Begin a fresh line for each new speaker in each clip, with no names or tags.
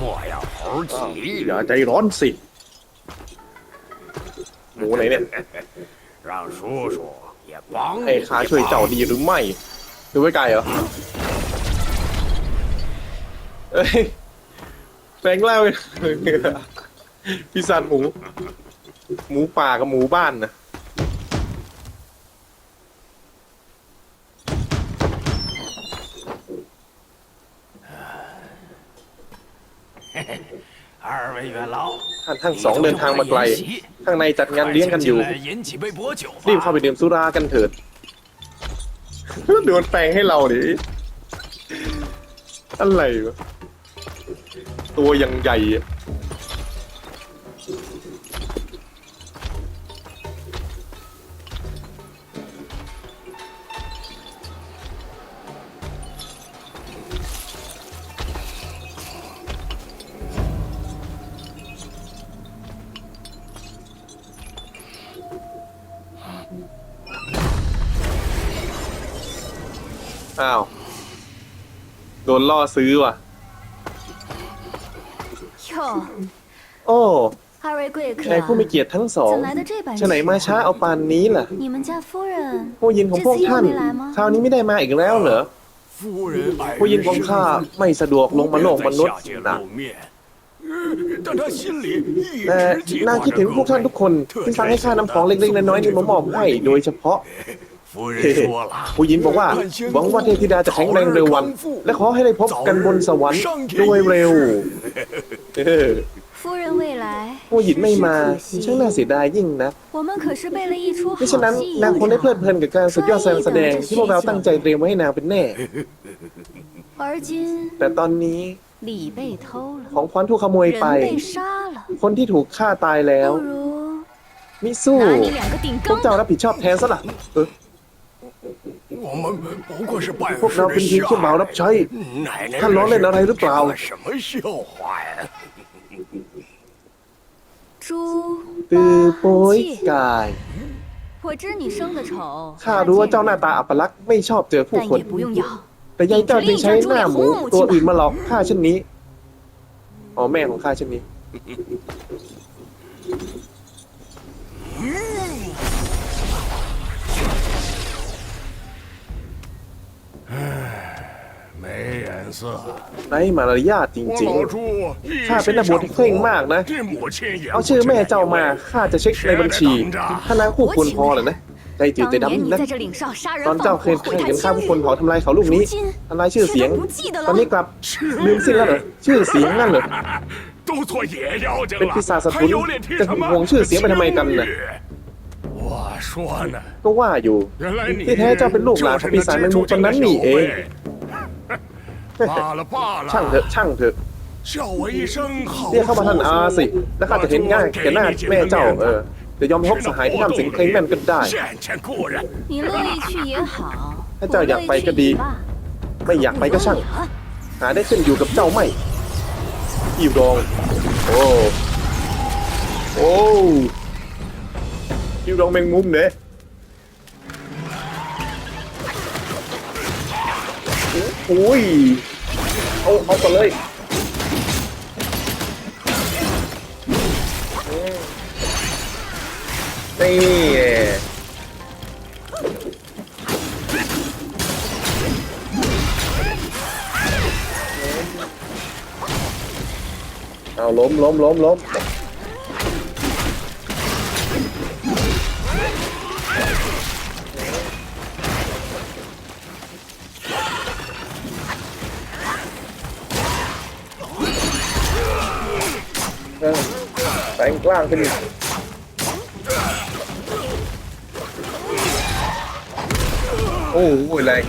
莫要猴
อ้าว
急
อย่าใจร้อนสิ หมูไหนเนี่ย
让叔叔也帮
ให้
你
ข้าช่วยเจ้าดีหรือไม่ดูไว้ไกลเหรอ เอ้ยแปลงร่างเป็นพิซซ่าจหมู หมูป่ากับหมูบ้านนะ
二位元老，
ท่านทั้งสองเดินทางมาไกล ข้างในจัดงานเลี้ยงกันอยู่
快进来饮几杯薄酒吧
รีบเข้าไปดื่มสุรากันเถิด โดนแปลงให้เราดิอะไรวะตัวยังใหญ่อะ อ้าว โดนล่อซื้อว่ะ
哟，
โอ้
二位贵客
นายผู้มีเกียรติทั้งสอง
怎来的这般
ฉะไหนมาช้าเอาปานนี้ล่ะ
你们家夫人
ผู้ยินของพวกท่าน คราวนี้ไม่ได้มาอีกแล้วเหรอ
夫人爱
ผู้ยิน
人
ของ
身
ข้า
份
ไม่สะดวกลงมาโลกมนุษย์
不便在下界
นะ
露面呃但他心里一
แต่
直计
นาง
划
คิด
着
ถึงพ
各
วกท่าน
位
ทุกคนที่สั่งให้ข้านำของเล็กๆน้อยๆนี่มามอบให้โดยเฉพาะ ผู้หญิงบอกว่าหวังว่าเทพธิดาจะแข็งแรงเร็ววัน และขอให้ได้พบกันบนสวรรค์โดยเร็วผู้หญิงไม่มาช่างน่าเสียดายยิ่งนะไม่ฉะนั้นนางคงได้เพลิดเพลินกับการสุดยอดแสดงที่พวกเราตั้งใจเตรียมไว้ให้นางเป็นแน่ แต่ตอนนี้ของขวัญถูกขโมยไป คนที่ถูกฆ่าตายแล้วมิสู้พวกเจ้ารับผิดชอบแทนซะละ พวกเราเป็นเพียงแค่บ่าวรับใช้ท่านล้อเล่นอะไรหรือเปล่าตือป้ยกายข้ารู้ว่าเจ้าหน้าตาอัปลักไม่ชอบเจอผู้คน แต่ยังจ้าจึงใช้หน้าหมูตัวอื่นมาหลอกข้าเช่นนี้ อ๋อแม่ของข้าเช่นนี้ ในมารยาทจริง
ๆ
ข้าเป็นตำรวจที่เคร่งมากนะ เอาชื่อแม่เจ้ามา ข้าจะเช็คในบัญชีท่าน้าคู่คุณพอเหรอนะได้จืดใจดำนะตอนเจ้าเคยแข่
ง
กันข้าผู้คนเอทำลายเขาลูกนี้ทำลายชื่อเสียง ตอนนี้กลับลืมสิ้นแล้วเหรอ ชื่อเสียงนั่นเหรอ เป็นพิศาสถุนจะห่วงชื่อเสียงไปทำไมกันนะก็ว่าอยู่ ที่แท้เจ้าเป็นลูกหลานของปีศาจแมงมุมตอนนั้นนี่เอง
罢了罢了
ช่างเถอะช่างเถอะ
叫我一声好
เรียกเข้ามาท่านอาสิ แล้วข้าจะเห็นง่ายแก่หน้าแม่เจ้า เออ จะยอมพบสหายที่ทำสิ่งเพลงแม่นก็ได้
见见故人
你乐意去也好，
他
不
叫อยาก
乐
ไป
意
ก็
去
ดี
也罢。
ไม่อยากไปก็ช่าง
不由你了
หาได้ขึ้นอยู่กับเจ้าไม่พี่รอง โอ้ โอ้พี่รองแมงมุมเนี่ยโอ้ย เอาเอาก่อนเลยนี่เอาล้มล้มล้มล้ม เออแปลงกล้างขึ้นอีกโอ้โหแรง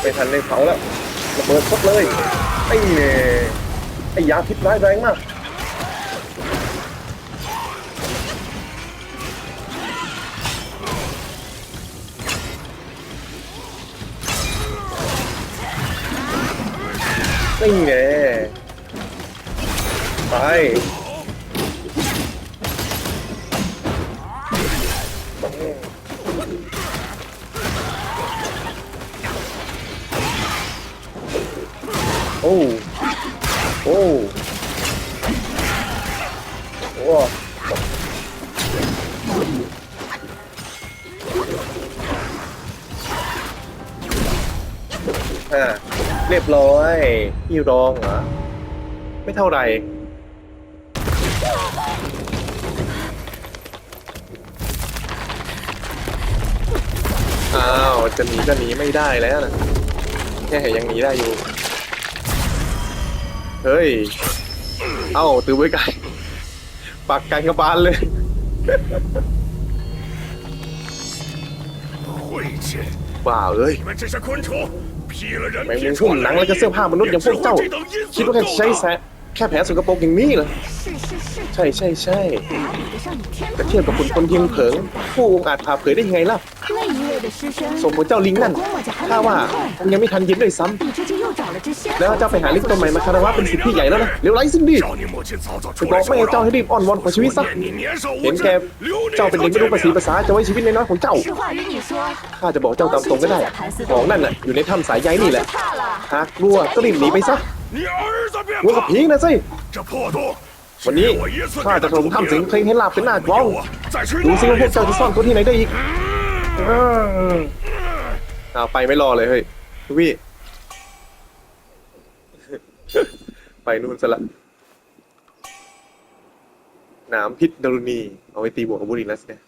ไม่ทันเลยเผาแล้วระเบิดพดเลยไอ้เนี่ยไอ้ยาพิษร้ายแรงมาก 劲嘅，系。哦，哦，哇！哎。 เรียบร้อยพี่รองเหรอ ไม่เท่าไหร่อ้าว จะหนีก็หนีไม่ได้แล้วนะแค่ยังหนีได้อยู่ เฮ้ย เอ้าตือไว้ไกลปักกันกระบาลเลย
晦气！
บ้าเอ้ย ไม่มีมพวกหนังและก็เสื้อผ้ามนุษย์อย่างพวกเจ้า คิดว่าแค่ใช้แสแค่แผลสกปรกอย่างนี้เหรอใช่ใช่ใช่แต่เทียบกับคนคนเพียงเผิง ผู้องอาจพาเผยได้ยังไงล่ะส่งผลเจ้าลิงนั่นข้าว่าคงยังไม่ทันยิ้มด้วยซ้ำ แล้วเจ้าไปหาลิฟต์ตัวใหม่มาคารวะเป็นสิทธิ์พี่ใหญ่แล้วนะเร็วไร้สิ้นดีจะบอกไม่
ให้
เจ้าให้รีบอ้อนวอนขอชีวิตซะเห็นแกเจ้าเป็นเด็กไม่รู้ภาษีภาษาจะไว้ชีวิตในน้องของเจ้าข้าจะบอกเจ้าตามตรงก็ได้ ของนั่นน่ะอยู่ในถ้ำสายใยนี่แหละหากกลัวก็รีบหนีไปซะวัวกับผีนะสิวันนี้ข้าจะถลุ
ง
ถ้ำสิงเพลงให้ลาบเป็นหน้ากล้องดูซิว่าพวกเจ้าจะซ่อนตัวที่ไหนได้อีกเอาไปไม่รอเลยเฮ้ยทพี่ ไปนู่นซะละหนามพิษดารุณี เอาไปตีบวกกับบุรีรัสเนี่ย